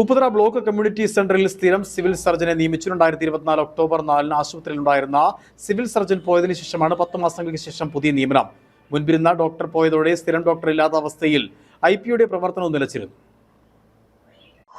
Upputhara block community സെന്ററിൽ സ്ഥിരം civil സർജനെ നിയമിച്ചു ഇരുപത്തിനാല് ഒക്ടോബർ നാലിന് ആശുപത്രിയിലുണ്ടായിരുന്ന സിവിൽ സർജൻ പോയതിനു ശേഷമാണ് പത്ത് മാസങ്ങൾക്ക് ശേഷം പുതിയ നിയമനം. മുൻപിരുന്ന ഡോക്ടർ പോയതോടെ സ്ഥിരം ഡോക്ടർ ഇല്ലാത്ത അവസ്ഥയിൽ ഐ പിയുടെ പ്രവർത്തനവും നിലച്ചിരുന്നു.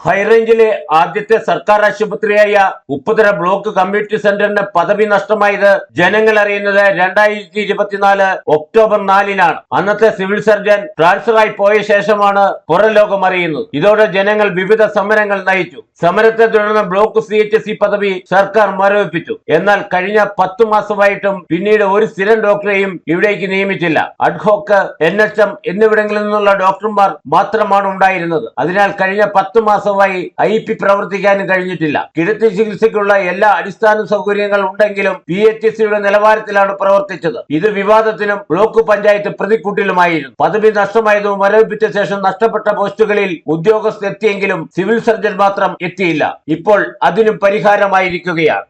ഹൈറേഞ്ചിലെ ആദ്യത്തെ സർക്കാർ ആശുപത്രിയായ ഉപ്പുതര ബ്ലോക്ക് കമ്മ്യൂണിറ്റി സെന്ററിന്റെ പദവി നഷ്ടമായത് ജനങ്ങൾ അറിയുന്നത് രണ്ടായിരത്തി ഇരുപത്തിനാല് ഒക്ടോബർ നാലിനാണ്. അന്നത്തെ സിവിൽ സർജൻ ട്രാൻസ്ഫർ ആയി പോയ ശേഷമാണ് പുറം ലോകം അറിയുന്നത്. ഇതോടെ ജനങ്ങൾ വിവിധ സമരങ്ങൾ നയിച്ചു. സമരത്തെ തുടർന്ന് ബ്ലോക്ക് സി എച്ച് സി പദവി സർക്കാർ മരവിപ്പിച്ചു. എന്നാൽ കഴിഞ്ഞ പത്തു മാസമായിട്ടും പിന്നീട് ഒരു സ്ഥിരം ഡോക്ടറെയും ഇവിടേക്ക് നിയമിച്ചില്ല. Ad hoc N H M എന്നിവിടങ്ങളിൽ നിന്നുള്ള ഡോക്ടർമാർ മാത്രമാണ് ഉണ്ടായിരുന്നത്. അതിനാൽ കഴിഞ്ഞ പത്ത് മാസമായി ഐ പി പ്രവർത്തിക്കാനും കഴിഞ്ഞിട്ടില്ല. കിഴത്തി ചികിത്സയ്ക്കുള്ള എല്ലാ അടിസ്ഥാന സൗകര്യങ്ങൾ ഉണ്ടെങ്കിലും പി എച്ച് സിയുടെ നിലവാരത്തിലാണ് പ്രവർത്തിച്ചത്. ഇത് വിവാദത്തിനും ബ്ലോക്ക് പഞ്ചായത്ത് പ്രതിക്കൂട്ടിലുമായിരുന്നു. പദവി നഷ്ടമായതും മരവിപ്പിച്ച ശേഷം നഷ്ടപ്പെട്ട പോസ്റ്റുകളിൽ ഉദ്യോഗസ്ഥ എത്തിയെങ്കിലും സിവിൽ സർജൻ മാത്രം എത്തിയില്ല. ഇപ്പോൾ അതിനും പരിഹാരമായിരിക്കുകയാണ്.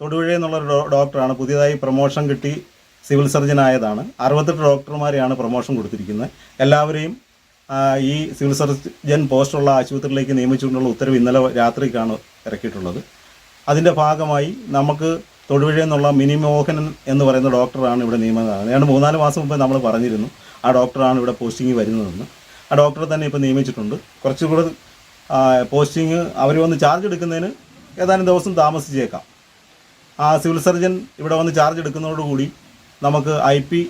തൊടുപുഴ എന്നുള്ള ഡോക്ടറാണ്. പുതിയതായി പ്രൊമോഷൻ കിട്ടി സിവിൽ സർജൻ ആയതാണ് അറുപത്തെട്ട് ഡോക്ടർമാരെയാണ് പ്രൊമോഷൻ കൊടുത്തിരിക്കുന്നത്. എല്ലാവരെയും ഈ സിവിൽ സർജൻ പോസ്റ്റുള്ള ആശുപത്രിയിലേക്ക് നിയമിച്ചുകൊണ്ടുള്ള ഉത്തരവ് ഇന്നലെ രാത്രിക്കാണ് ഇറക്കിയിട്ടുള്ളത്. അതിന്റെ ഭാഗമായി നമുക്ക് തൊടുപുഴ എന്നുള്ള മിനി മോഹനൻ എന്ന് പറയുന്ന ഡോക്ടറാണ് ഇവിടെ നിയമനം ഏതാണ്ട് മൂന്നാൽ മാസം മുമ്പ് നമ്മൾ പറഞ്ഞിരുന്നു ആ ഡോക്ടറാണ് ഇവിടെ പോസ്റ്റിംഗ് വരുന്നതെന്ന്. ആ ഡോക്ടറെ തന്നെ ഇപ്പോൾ നിയമിച്ചിട്ടുണ്ട്. കുറച്ചുകൂടെ പോസ്റ്റിംഗ് അവർ വന്ന് ചാർജ് എടുക്കുന്നതിന് ഏതാനും ദിവസം താമസിച്ചേക്കാം. ആ സിവിൽ സർജൻ ഇവിടെ വന്ന് ചാർജ് എടുക്കുന്നതോടുകൂടി നമുക്ക് ഐ പി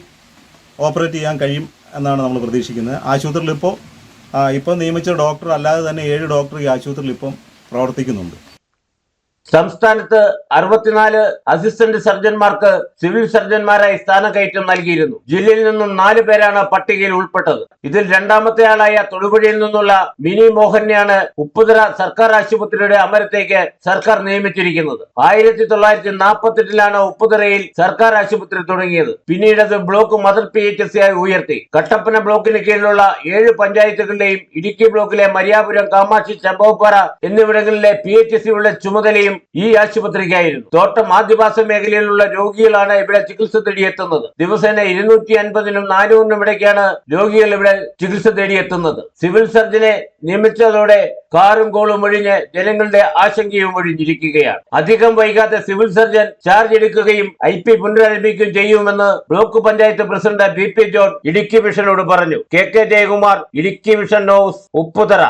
ഓപ്പറേറ്റ് ചെയ്യാൻ കഴിയും. എന്നാണ് നമ്മൾ പ്രതീക്ഷിക്കുന്നത്. ആശുപത്രിയിൽ ഇപ്പോൾ ഇപ്പോൾ നിയമിച്ച ഡോക്ടർ അല്ലാതെ തന്നെ ഏഴ് ഡോക്ടർ ഈ ആശുപത്രിയിൽ ഇപ്പം പ്രവർത്തിക്കുന്നുണ്ട്. സംസ്ഥാനത്ത് അറുപത്തിനാല് അസിസ്റ്റന്റ് സർജന്മാർക്ക് സിവിൽ സർജന്മാരായി സ്ഥാനക്കയറ്റം നൽകിയിരുന്നു. ജില്ലയിൽ നിന്നും നാല് പേരാണ് പട്ടികയിൽ ഉൾപ്പെട്ടത്. ഇതിൽ രണ്ടാമത്തെ ആളായ തൊടുപുഴയിൽ നിന്നുള്ള മിനി മോഹനെയാണ് ഉപ്പുതറ സർക്കാർ ആശുപത്രിയുടെ അമരത്തേക്ക് സർക്കാർ നിയമിച്ചിരിക്കുന്നത്. ആയിരത്തി തൊള്ളായിരത്തി നാൽപ്പത്തെട്ടിലാണ് ഉപ്പുതറയിൽ സർക്കാർ ആശുപത്രി തുടങ്ങിയത്. പിന്നീട് അത് block mother P H S ആയി ഉയർത്തി. കട്ടപ്പന ബ്ലോക്കിന് കീഴിലുള്ള ഏഴ് പഞ്ചായത്തുകളുടെയും ഇടുക്കി ബ്ലോക്കിലെ മരിയാപുരം കാമാക്ഷി ചമ്പവപ്പാറ എന്നിവിടങ്ങളിലെ പി എച്ച് സിയുടെ ചുമതലയും ഈ ആശുപത്രിക്കായിരുന്നു. തോട്ടം ആദിവാസ മേഖലയിലുള്ള രോഗികളാണ് ഇവിടെ ചികിത്സ തേടിയെത്തുന്നത്. ദിവസേന ഇരുന്നൂറ്റി അൻപതിനും നാനൂറിനും ഇടയ്ക്കാണ് രോഗികൾ ഇവിടെ ചികിത്സ തേടിയെത്തുന്നത്. സിവിൽ സർജനെ നിയമിച്ചതോടെ കാറും കോളും ഒഴിഞ്ഞ് ജനങ്ങളുടെ ആശങ്കയും ഒഴിഞ്ഞിരിക്കുകയാണ്. അധികം വൈകാതെ സിവിൽ സർജൻ ചാർജ് എടുക്കുകയും ഐ പി പുനരാരംഭിക്കുകയും ചെയ്യുമെന്ന് block panchayat president B P John Idukki മിഷനോട് പറഞ്ഞു. K K Jayakumar Idukki mission news Upputhara.